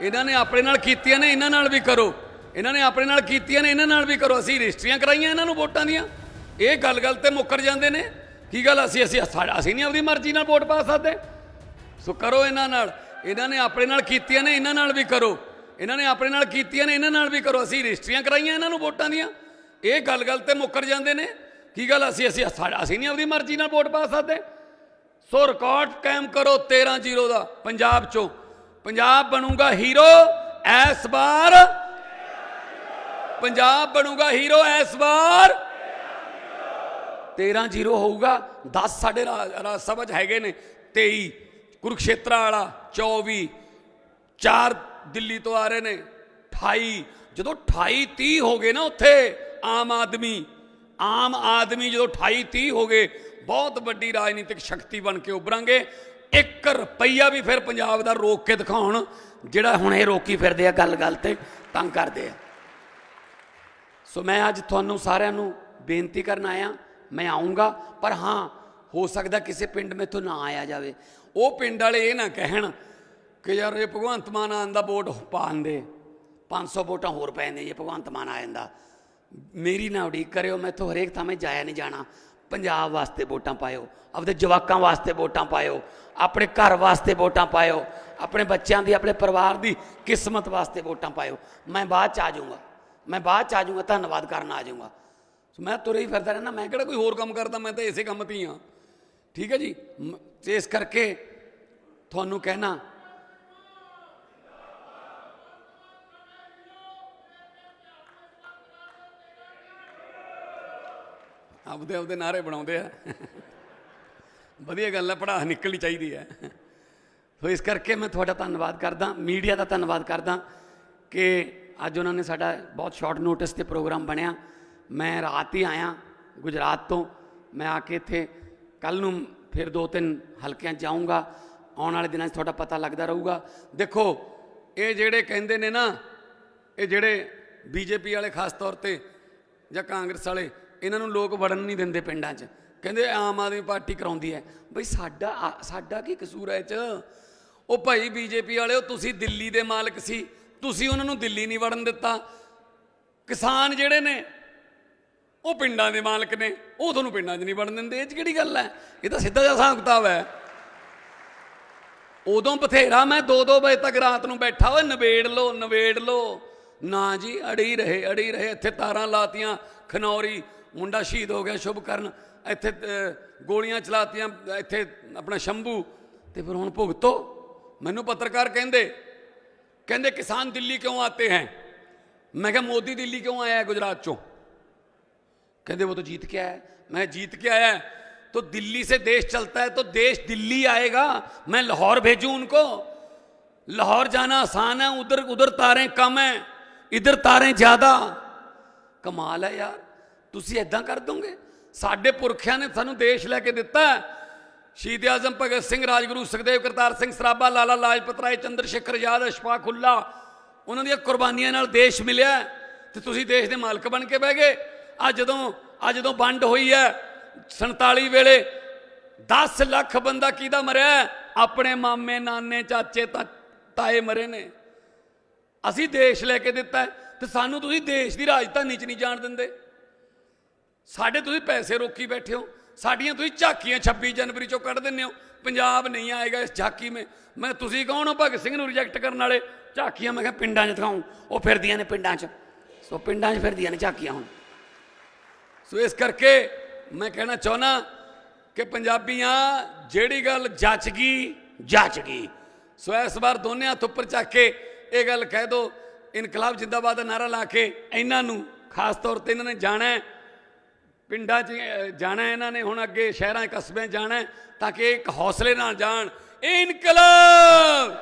ਇਹਨਾਂ ਨੇ ਆਪਣੇ ਨਾਲ ਕੀਤੀਆਂ ਨੇ, ਇਹਨਾਂ ਨਾਲ ਵੀ ਕਰੋ। ਇਹਨਾਂ ਨੇ ਆਪਣੇ ਨਾਲ ਕੀਤੀਆਂ ਨੇ, ਇਹਨਾਂ ਨਾਲ ਵੀ ਕਰੋ। ਅਸੀਂ ਰਜਿਸਟਰੀਆਂ ਕਰਾਈਆਂ ਇਹਨਾਂ ਨੂੰ ਵੋਟਾਂ ਦੀਆਂ। ਇਹ ਗੱਲ-ਗੱਲ ਤੇ ਮੁੱਕਰ ਜਾਂਦੇ ਨੇ। ਕੀ ਗੱਲ? ਅਸੀਂ ਅਸੀਂ ਸਾਡਾ- ਅਸੀਂ ਨਹੀਂ ਆਪਣੀ ਮਰਜ਼ੀ ਨਾਲ ਵੋਟ ਪਾ ਸਕਦੇ। ਸੋ ਕਰੋ ਇਹਨਾਂ ਨਾਲ। ਇਹਨਾਂ ਨੇ ਆਪਣੇ ਨਾਲ ਕੀਤੀਆਂ ਨੇ, ਇਹਨਾਂ ਨਾਲ ਵੀ ਕਰੋ। ਇਹਨਾਂ ਨੇ ਆਪਣੇ ਨਾਲ ਕੀਤੀਆਂ ਨੇ, ਇਹਨਾਂ ਨਾਲ ਵੀ ਕਰੋ। ਅਸੀਂ ਰਜਿਸਟਰੀਆਂ ਕਰਾਈਆਂ ਇਹਨਾਂ ਨੂੰ ਵੋਟਾਂ ਦੀਆਂ। ਇਹ ਗੱਲ-ਗੱਲ ਤੇ ਮੁੱਕਰ ਜਾਂਦੇ ਨੇ। ਕੀ ਗੱਲ? ਅਸੀਂ ਅਸੀਂ ਸਾਡਾ- ਅਸੀਂ ਨਹੀਂ ਆਪਣੀ ਮਰਜ਼ੀ ਨਾਲ ਵੋਟ ਪਾ ਸਕਦੇ। ਸੋ ਰਿਕਾਰਡ ਕਾਇਮ ਕਰੋ 13-0 ਦਾ ਪੰਜਾਬ ਚੋਂ। ਪੰਜਾਬ ਬਣੂਗਾ ਹੀਰੋ ਇਸ ਵਾਰ। ਪੰਜਾਬ ਬਣੂਗਾ ਹੀਰੋ ਇਸ ਵਾਰ। 13-0 ਹੋਊਗਾ 10 ਸਾਡੇ ਰਾ- ਰਾਜ ਸਭਾ ਚ ਹੈਗੇ ਨੇ 23 ਕੁਰੂਕਸ਼ੇਤਰਾ ਵਾਲਾ 24 ਚਾਰ ਦਿੱਲੀ ਤੋਂ ਆ ਰਹੇ ਨੇ 28 ਜਦੋਂ 28 30 ਹੋ ਗਏ ਨਾ ਉੱਥੇ, ਆਮ ਆਦਮੀ ਆਮ ਆਦਮੀ ਜਦੋਂ 28 30 ਹੋ ਗਏ, ਬਹੁਤ ਵੱਡੀ ਰਾਜਨੀਤਿਕ ਸ਼ਕਤੀ ਬਣ ਕੇ ਉਭਰਾਂਗੇ। 1 ਰੁਪਈਆ ਵੀ ਫਿਰ ਪੰਜਾਬ ਦਾ ਰੋਕ ਕੇ ਦਿਖਾਉਣ, ਜਿਹੜਾ ਹੁਣ ਇਹ ਰੋਕੀ ਫਿਰਦੇ ਆ ਗੱਲ-ਗੱਲ ਤੇ ਤੰਗ ਕਰਦੇ ਆ। ਸੋ ਮੈਂ ਅੱਜ ਤੁਹਾਨੂੰ ਸਾਰਿਆਂ ਨੂੰ ਬੇਨਤੀ ਕਰਨ ਆਇਆ, ਮੈਂ ਆਉਂਗਾ ਪਰ ਹਾਂ, ਹੋ ਸਕਦਾ ਕਿਸੇ ਪਿੰਡ ਮੇਥੋਂ ਨਾ ਆਇਆ ਜਾਵੇ। ਉਹ ਪਿੰਡ ਵਾਲੇ ਇਹ ਨਾ ਕਹਿਣ ਕਿ ਯਾਰ ਇਹ ਭਗਵੰਤ ਮਾਨ ਆਉਣ ਦਾ ਵੋਟ ਪਾਣ ਦੇ 500 ਵੋਟਾਂ ਹੋਰ ਪੈ ਜਾਂਦੇ ਜੇ ਭਗਵੰਤ ਮਾਨ ਆ ਜਾਂਦਾ। ਮੇਰੀ ਨਾ ਉਡੀਕ ਕਰਿਓ, ਮੈਥੋਂ ਹਰੇਕ ਥਾਂ 'ਤੇ ਜਾਇਆ ਨਹੀਂ ਜਾਣਾ। ਪੰਜਾਬ ਵਾਸਤੇ ਵੋਟਾਂ ਪਾਇਓ, ਆਪਦੇ ਜਵਾਕਾਂ ਵਾਸਤੇ ਵੋਟਾਂ ਪਾਇਓ, ਆਪਣੇ ਘਰ ਵਾਸਤੇ ਵੋਟਾਂ ਪਾਇਓ, ਆਪਣੇ ਬੱਚਿਆਂ ਦੀ, ਆਪਣੇ ਪਰਿਵਾਰ ਦੀ ਕਿਸਮਤ ਵਾਸਤੇ ਵੋਟਾਂ ਪਾਇਓ। ਮੈਂ ਬਾਅਦ ਚ ਆ ਜਾਊਂਗਾ। ਮੈਂ ਬਾਅਦ ਚ ਆ ਜਾਊਂਗਾ, ਧੰਨਵਾਦ ਕਰਨ ਆ ਜਾਊਂਗਾ। ਸੋ ਮੈਂ ਤੁਰੇ ਹੀ ਫਿਰਦਾ ਰਹਿਣਾ ਮੈਂ ਕਿਹੜਾ ਕੋਈ ਹੋਰ ਕੰਮ ਕਰਦਾ, ਮੈਂ ਤਾਂ ਇਸੇ ਕੰਮ ਤੇ ਹੀ ਹਾਂ। ਠੀਕ ਹੈ ਜੀ? ਮ- ਇਸ ਕਰਕੇ ਤੁਹਾਨੂੰ ਕਹਿਣਾ ਆਪਦੇ ਆਪਦੇ ਨਾਰੇ ਬਣਾਉਂਦੇ ਆ। ਵਧੀਆ ਗੱਲ ਹੈ ਪੜ੍ਹਾ ਨਿਕਲਣੀ ਚਾਹੀਦੀ ਹੈ ਸੋ ਇਸ ਕਰਕੇ ਮੈਂ ਤੁਹਾਡਾ ਧੰਨਵਾਦ ਕਰਦਾ, ਮੀਡੀਆ ਦਾ ਧੰਨਵਾਦ ਕਰਦਾ ਕਿ ਅੱਜ ਉਹਨਾਂ ਨੇ ਸਾਡਾ ਬਹੁਤ ਸ਼ਾਰਟ ਨੋਟਿਸ ਤੇ ਪ੍ਰੋਗਰਾਮ ਬਣਿਆ। ਮੈਂ ਰਾਤ ਹੀ ਆਇਆ, ਗੁਜਰਾਤ ਤੋਂ। ਮੈਂ ਆ ਕੇ ਇੱਥੇ ਕੱਲ ਨੂੰ ਫਿਰ ਦੋ ਤਿੰਨ ਹਲਕਿਆਂ 'ਚ ਜਾਊਂਗਾ। ਆਉਣ ਵਾਲੇ ਦਿਨਾਂ 'ਚ ਤੁਹਾਡਾ ਪਤਾ ਲੱਗਦਾ ਰਹੂਗਾ। ਦੇਖੋ, ਇਹ ਜਿਹੜੇ ਕਹਿੰਦੇ ਨੇ ਨਾ, ਇਹ ਜਿਹੜੇ ਬੀਜੇਪੀ ਵਾਲੇ ਖਾਸ ਤੌਰ ਤੇ ਜਾਂ ਕਾਂਗਰਸ ਵਾਲੇ ਇਹਨਾਂ ਨੂੰ ਲੋਕ ਵੜਨ ਨਹੀਂ ਦਿੰਦੇ ਪਿੰਡਾਂ 'ਚ। ਕਹਿੰਦੇ ਆਮ ਆਦਮੀ ਪਾਰਟੀ ਕਰਾਉਂਦੀ ਹੈ। ਬਈ ਸਾਡਾ ਆ- ਸਾਡਾ ਕੀ ਕਸੂਰ ਹੈ ਇਹ 'ਚ? ਉਹ ਭਾਈ ਬੀਜੇਪੀ ਵਾਲਿਓ, ਤੁਸੀਂ ਦਿੱਲੀ ਦੇ ਮਾਲਕ ਸੀ। ਤੁਸੀਂ ਉਹਨਾਂ ਨੂੰ ਦਿੱਲੀ ਨਹੀਂ ਵੜਨ ਦਿੱਤਾ। ਕਿਸਾਨ ਜਿਹੜੇ ਨੇ, ਉਹ ਪਿੰਡਾਂ ਦੇ ਮਾਲਕ ਨੇ। ਉਹ ਤੁਹਾਨੂੰ ਪਿੰਡਾਂ 'ਚ ਨਹੀਂ ਵੜਨ ਦਿੰਦੇ। ਇਹ 'ਚ ਕਿਹੜੀ ਗੱਲ ਹੈ? ਇਹ ਤਾਂ ਸਿੱਧਾ ਜਿਹਾ ਹਿਸਾਬ ਕਿਤਾਬ ਹੈ। ਉਦੋਂ ਬਥੇਰਾ ਮੈਂ 2-2 ਵਜੇ ਤੱਕ ਰਾਤ ਨੂੰ ਬੈਠਾ। ਓਏ ਨਵੇੜ ਲੋ ਨਵੇੜ ਲੋ ਨਾ ਜੀ, ਅੜੀ ਰਹੇ ਅੜੀ ਰਹੇ। ਇੱਥੇ ਤਾਰਾਂ ਲਾਤੀਆਂ, ਖਨੌਰੀ। मुंडा शहीद हो गया ਸ਼ੁਭਕਰਨ ਇੱਥੇ गोलियाँ चलाती इतने अपना शंभू। तो फिर हूँ भुगतो। ਮੈਨੂੰ पत्रकार ਕਹਿੰਦੇ कहें किसान दिल्ली क्यों आते हैं? मैं क्या मोदी दिल्ली क्यों आया है गुजरात चो? कहते वो तो जीत के आया मैं जीत के आया है। तो दिल्ली से देश चलता है तो देश दिल्ली आएगा। मैं लाहौर भेजूँ उनको। लाहौर जाना आसान है, उधर उधर तारें कम हैं, इधर तारें ज़्यादा। कमाल है यार। ਤੁਸੀਂ ਐਦਾਂ ਕਰ ਦੋਗੇ? ਸਾਡੇ ਪੁਰਖਿਆਂ ਨੇ ਸਾਨੂੰ ਦੇਸ਼ ਲੈ ਕੇ ਦਿੱਤਾ ਸ਼ਹੀਦ ਆਜ਼ਮ ਭਗਤ ਸਿੰਘ, ਰਾਜਗੁਰੂ ਸੁਖਦੇਵ, ਕਰਤਾਰ ਸਿੰਘ ਸਰਾਭਾ, ਲਾਲਾ ਲਾਜਪਤ ਰਾਏ, ਚੰਦਰ ਸ਼ੇਖਰ ਆਜ਼ਾਦ, ਅਸ਼ਫਾਕ ਉੱਲਾ ਉਹਨਾਂ ਦੀਆਂ ਕੁਰਬਾਨੀਆਂ ਨਾਲ ਦੇਸ਼ ਮਿਲਿਆ ਹੈ ਤੇ ਤੁਸੀਂ ਦੇਸ਼ ਦੇ ਮਾਲਕ ਬਣ ਕੇ ਬਹਿ ਗਏ। ਆ ਜਦੋਂ ਆ ਜਦੋਂ ਵੰਡ ਹੋਈ ਹੈ 47 ਵੇਲੇ 10 ਲੱਖ ਬੰਦਾ ਕਿਹਦਾ ਮਰਿਆ ਆਪਣੇ ਮਾਮੇ, ਨਾਨੇ, ਚਾਚੇ, ਤਾਂ ਤਾਏ ਮਰੇ ਨੇ। ਅਸੀਂ ਦੇਸ਼ ਲੈ ਕੇ ਦਿੱਤਾ ਹੈ ਤੇ ਸਾਨੂੰ ਤੁਸੀਂ ਦੇਸ਼ ਦੀ ਰਾਜਧਾਨੀ 'ਚ ਨਹੀਂ ਜਾਣ ਦਿੰਦੇ। ਸਾਡੇ ਤੁਸੀਂ ਪੈਸੇ ਰੋਕੀ ਬੈਠੇ ਹੋ, ਸਾਡੀਆਂ ਤੁਸੀਂ ਝਾਕੀਆਂ 26 ਜਨਵਰੀ ਚੋਂ ਕੱਢ ਦਿੰਦੇ ਹੋ, ਪੰਜਾਬ ਨਹੀਂ ਆਏਗਾ ਇਸ ਝਾਕੀ ਮੇ। ਮੈਂ ਤੁਸੀਂ ਕੌਣ ਹੋ ਭਗਤ ਸਿੰਘ ਨੂੰ ਰਿਜੈਕਟ ਕਰਨ ਵਾਲੇ? ਝਾਕੀਆਂ ਮੈਂ ਕਿਹਾ ਪਿੰਡਾਂ 'ਚ ਦਿਖਾਉਂ, ਉਹ ਫਿਰਦੀਆਂ ਨੇ ਪਿੰਡਾਂ 'ਚ। ਸੋ ਪਿੰਡਾਂ 'ਚ ਫਿਰਦੀਆਂ ਨੇ ਝਾਕੀਆਂ ਹੁਣ। ਸੋ ਇਸ ਕਰਕੇ ਮੈਂ ਕਹਿਣਾ ਚਾਹੁੰਦਾ ਕਿ ਪੰਜਾਬੀਆਂ, ਜਿਹੜੀ ਗੱਲ ਜੱਚ ਗਈ ਜੱਚ ਗਈ। ਸੋ ਇਸ ਵਾਰ ਦੋਨੇ ਹੱਥ ਉੱਪਰ ਚੱਕ ਕੇ ਇਹ ਗੱਲ ਕਹਿ ਦੋ, ਇਨਕਲਾਬ ਜਿੰਦਾਬਾਦ ਦਾ ਨਾਰਾ ਲਾ ਕੇ ਇਹਨਾਂ ਨੂੰ ਖਾਸ ਤੌਰ ਤੇ ਇਹਨਾਂ ਨੇ ਜਾਣਾ ਪਿੰਡਾਂ 'ਚ ਜਾਣਾ ਇਹਨਾਂ ਨੇ, ਹੁਣ ਅੱਗੇ ਸ਼ਹਿਰਾਂ ਕਸਬਿਆਂ ਜਾਣਾ ਤਾਂ ਕਿ ਇੱਕ ਹੌਸਲੇ ਨਾਲ ਜਾਣ। ਇਨਕਲਾਬ!